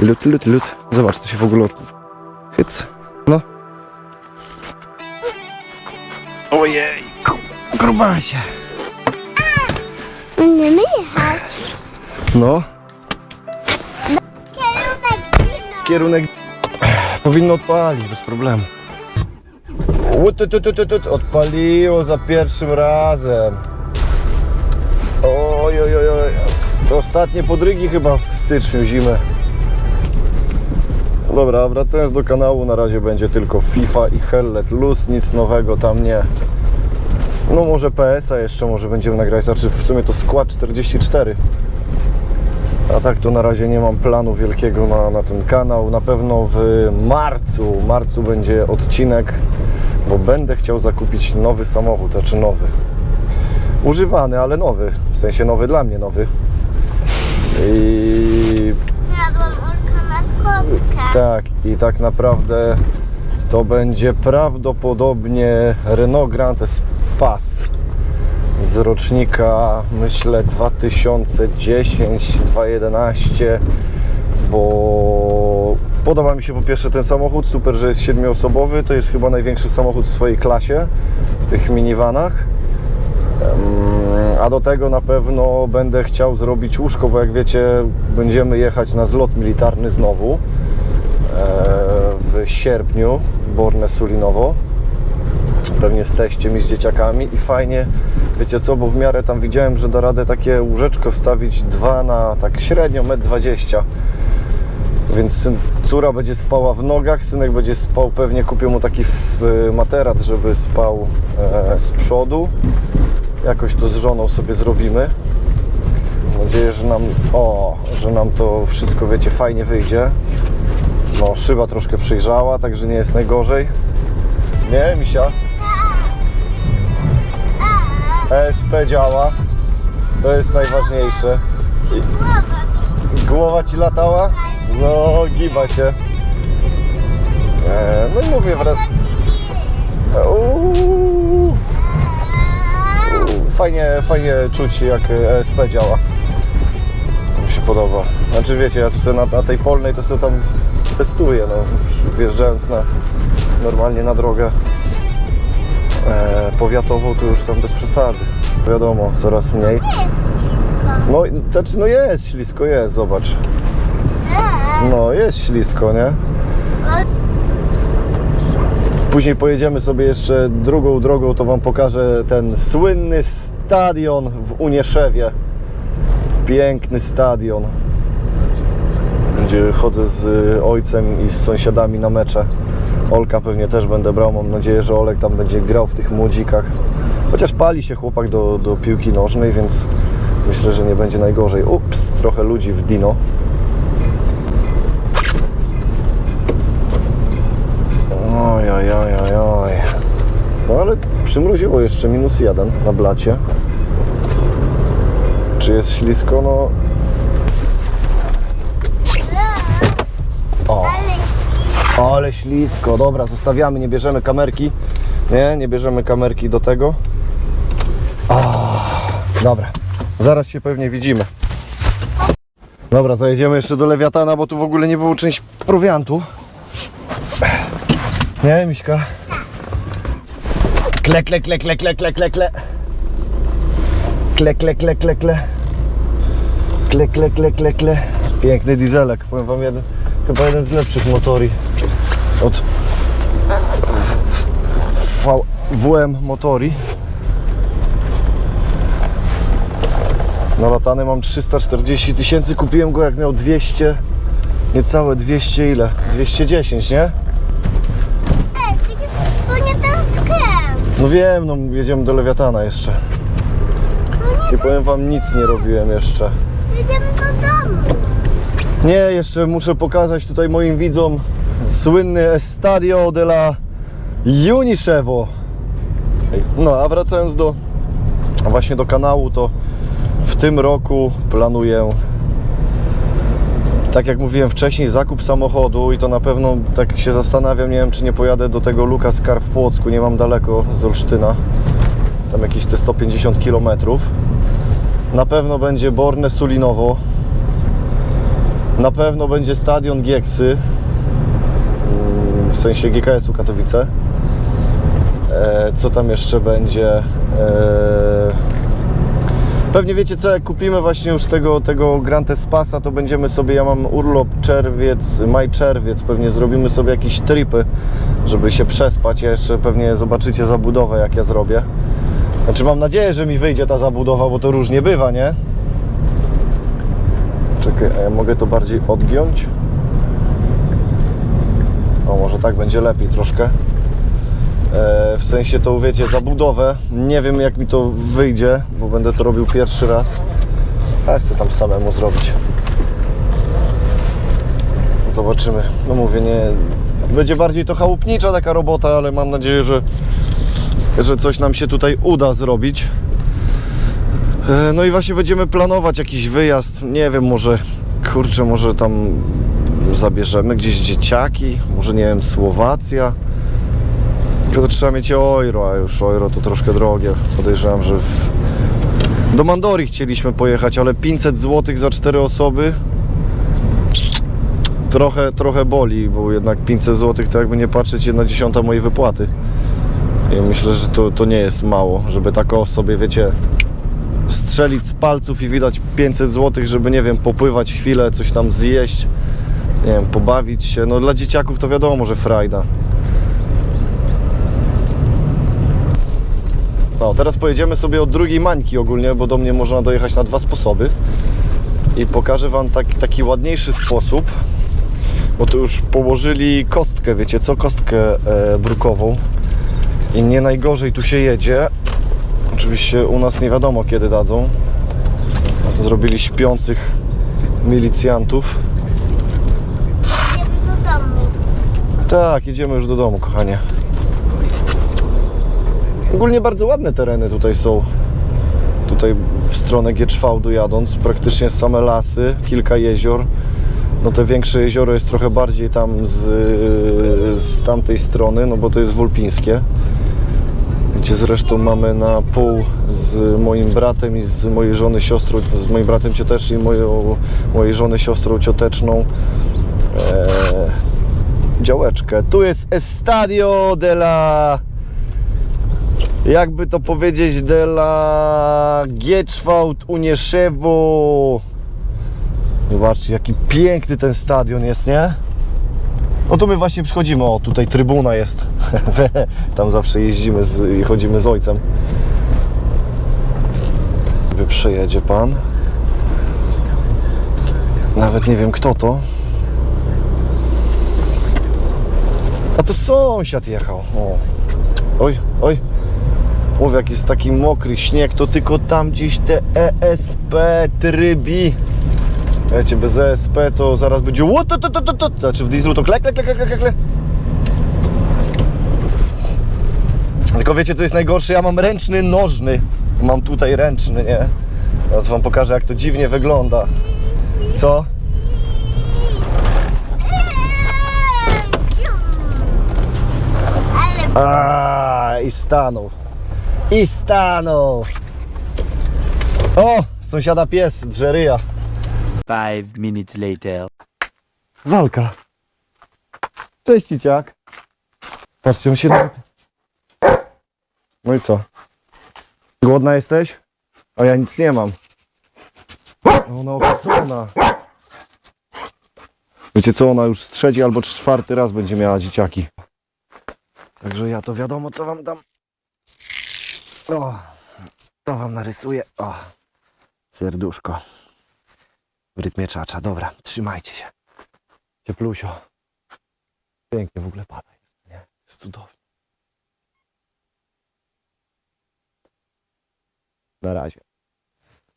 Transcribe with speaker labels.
Speaker 1: Lut, lut, lut. Zobacz, co się w ogóle... Hyc. No. Ojej, grubasie.
Speaker 2: Będziemy jechać.
Speaker 1: No,
Speaker 2: Kierunek wino.
Speaker 1: kierunek powinno odpalić bez problemu. Odpaliło za pierwszym razem. Oj, oj, oj, oj. To ostatnie podrygi chyba w styczniu zimy. Dobra, wracając do kanału, na razie będzie tylko FIFA i Hell Let Loose, nic nowego tam nie. No może PS-a jeszcze może będziemy nagrać, znaczy w sumie to skład 44. A tak to na razie nie mam planu wielkiego na, na ten kanał. Na pewno w marcu, marcu będzie odcinek, bo będę chciał zakupić nowy samochód, znaczy nowy. Używany, ale nowy. W sensie nowy dla mnie nowy. I
Speaker 2: Skąpkę.
Speaker 1: tak, i tak naprawdę to będzie prawdopodobnie Renault Grand Espace z rocznika myślę 2010, 2011, bo podoba mi się po pierwsze ten samochód, super, że jest siedmioosobowy, to jest chyba największy samochód w swojej klasie w tych minivanach. Em, A do tego na pewno będę chciał zrobić łóżko, bo jak wiecie, będziemy jechać na zlot militarny znowu e, w sierpniu, Borne Sulinowo. Pewnie z teściem i z dzieciakami i fajnie, wiecie co, bo w miarę tam widziałem, że da radę takie łóżeczko wstawić dwa na tak średnio 1,20 m. Więc syn, córa będzie spała w nogach, synek będzie spał, pewnie kupię mu taki f, materac, żeby spał e, z przodu. Jakoś to z żoną sobie zrobimy. Mam nadzieję, że nam, o, że nam to wszystko, wiecie, fajnie wyjdzie. No, szyba troszkę przyjrzała, także nie jest najgorzej. Nie, misia? ESP działa. To jest najważniejsze. Głowa ci latała? No, giba się. E, no i mówię, wrac... Uuu. Fajnie, fajnie czuć jak ESP działa. Mi się podoba. Znaczy wiecie, ja tu sobie na, na tej polnej to sobie tam testuję, no, wjeżdżając na, normalnie na drogę e, powiatową, to już tam bez przesady. Wiadomo, coraz mniej. No, znaczy, no jest ślisko, jest, zobacz. No, jest ślisko, nie? Później pojedziemy sobie jeszcze drugą drogą, to Wam pokażę ten słynny stadion w Unieszewie. Piękny stadion. Gdzie chodzę z y, ojcem i z sąsiadami na mecze. Olka pewnie też będę brał. Mam nadzieję, że Olek tam będzie grał w tych młodzikach. Chociaż pali się chłopak do, do piłki nożnej, więc myślę, że nie będzie najgorzej. Ups, trochę ludzi w Dino. Przymroziło jeszcze minus jeden na blacie. Czy jest ślisko? No. O,
Speaker 2: Ale
Speaker 1: ślisko. Dobra, zostawiamy, nie bierzemy kamerki. Nie, nie bierzemy kamerki do tego. O, dobra, zaraz się pewnie widzimy. Dobra, zajedziemy jeszcze do Lewiatana, bo tu w ogóle nie było część prowiantu. Nie, Miśka? Kle, kle, kle, kle, kle, kle, kle, kle. Kle, kle, kle, kle, kle. Kle, kle, kle, kle, kle. Piękny dieselek, powiem wam jeden, chyba jeden z lepszych motori od V- WM Motori. Na latany mam 340 tysięcy, kupiłem go jak miał 200, niecałe 200 ile? 210, nie? No wiem, no jedziemy do Lewiatana jeszcze. I powiem wam, nic nie robiłem jeszcze.
Speaker 2: Jedziemy do domu.
Speaker 1: Nie, jeszcze muszę pokazać tutaj moim widzom słynny Estadio della Uniszewo. No, a wracając do właśnie do kanału, to w tym roku planuję tak jak mówiłem wcześniej, zakup samochodu i to na pewno tak się zastanawiam, nie wiem czy nie pojadę do tego Lukas Car w Płocku, nie mam daleko z Olsztyna, tam jakieś te 150 km. Na pewno będzie Borne Sulinowo, Na pewno będzie stadion Gieksy, w sensie GKS-u Katowice. E, Co tam jeszcze będzie? Pewnie wiecie co, jak kupimy właśnie już tego, tego Grand Espasa, to będziemy sobie, ja mam urlop czerwiec, maj, czerwiec, pewnie zrobimy sobie jakieś tripy, żeby się przespać. Ja jeszcze pewnie zobaczycie zabudowę, jak ja zrobię. Znaczy mam nadzieję, że mi wyjdzie ta zabudowa, bo to różnie bywa, nie? Czekaj, a ja mogę to bardziej odgiąć? O, może tak będzie lepiej troszkę. E, w sensie to wiecie, zabudowę. Nie wiem jak mi to wyjdzie, bo będę to robił pierwszy raz. A chcę tam samemu zrobić. Zobaczymy. No mówię, nie. Będzie bardziej to chałupnicza taka robota, ale mam nadzieję, że, że coś nam się tutaj uda zrobić. E, No i właśnie będziemy planować jakiś wyjazd. Nie wiem, może kurczę, może tam zabierzemy gdzieś dzieciaki, może nie wiem, Słowacja. Tylko to trzeba mieć euro, a już euro to troszkę drogie. Podejrzewam, że w... do Mandorii chcieliśmy pojechać, ale 500 zł za 4 osoby trochę, trochę boli, bo jednak 500 zł to jakby nie patrzeć jedna dziesiąta mojej wypłaty. I myślę, że to, to nie jest mało, żeby tak o sobie, wiecie, strzelić z palców i widać 500 zł, żeby, nie wiem, popływać chwilę, coś tam zjeść, nie wiem, pobawić się. No dla dzieciaków to wiadomo, że frajda. No, teraz pojedziemy sobie od drugiej mańki ogólnie, bo do mnie można dojechać na dwa sposoby. I pokażę Wam tak, taki ładniejszy sposób, bo tu już położyli kostkę, wiecie co? Kostkę e, brukową. I nie najgorzej tu się jedzie. Oczywiście u nas nie wiadomo kiedy dadzą. Zrobili śpiących milicjantów.
Speaker 2: Jedziemy do domu.
Speaker 1: Tak, jedziemy już do domu, kochanie. Ogólnie bardzo ładne tereny tutaj są. Tutaj w stronę Gieczwałdu jadąc, praktycznie same lasy, kilka jezior. No te większe jezioro jest trochę bardziej tam z, z tamtej strony, no bo to jest Wulpińskie. Gdzie zresztą mamy na pół z moim bratem i z mojej żony siostrą, z moim bratem ciotecznym i moją, mojej żony siostrą cioteczną e, działeczkę. Tu jest Estadio de la... Jakby to powiedzieć, de la Gieczwałd Unieszewo. Zobaczcie, jaki piękny ten stadion jest, nie? No to my właśnie przychodzimy, o tutaj trybuna jest. Tam zawsze jeździmy z, i chodzimy z ojcem. Przejedzie pan. Nawet nie wiem kto to. A to sąsiad jechał. O. Oj, oj. Mówię, jak jest taki mokry śnieg, to tylko tam gdzieś te ESP trybi. Wiecie, bez ESP to zaraz będzie to, to, to, to, to. Znaczy w dieslu to klek, klek, klek, klek, klek. Tylko wiecie, co jest najgorsze? Ja mam ręczny nożny. Mam tutaj ręczny, nie? Teraz wam pokażę, jak to dziwnie wygląda. Co?
Speaker 2: Ale
Speaker 1: A i stanął. I stanął. O, sąsiada pies, drzeryja.
Speaker 3: Five minutes later.
Speaker 1: Walka. Cześć, Ciciak. Patrzcie, on się nawet... No i co? Głodna jesteś? A ja nic nie mam. Ona opłacona. Wiecie co, ona już trzeci albo czwarty raz będzie miała dzieciaki. Także ja to wiadomo, co wam dam. O, to wam narysuję. O, serduszko. W rytmie czacza. Dobra, trzymajcie się. Cieplusio. Pięknie w ogóle pada. Nie? Jest cudownie. Na razie.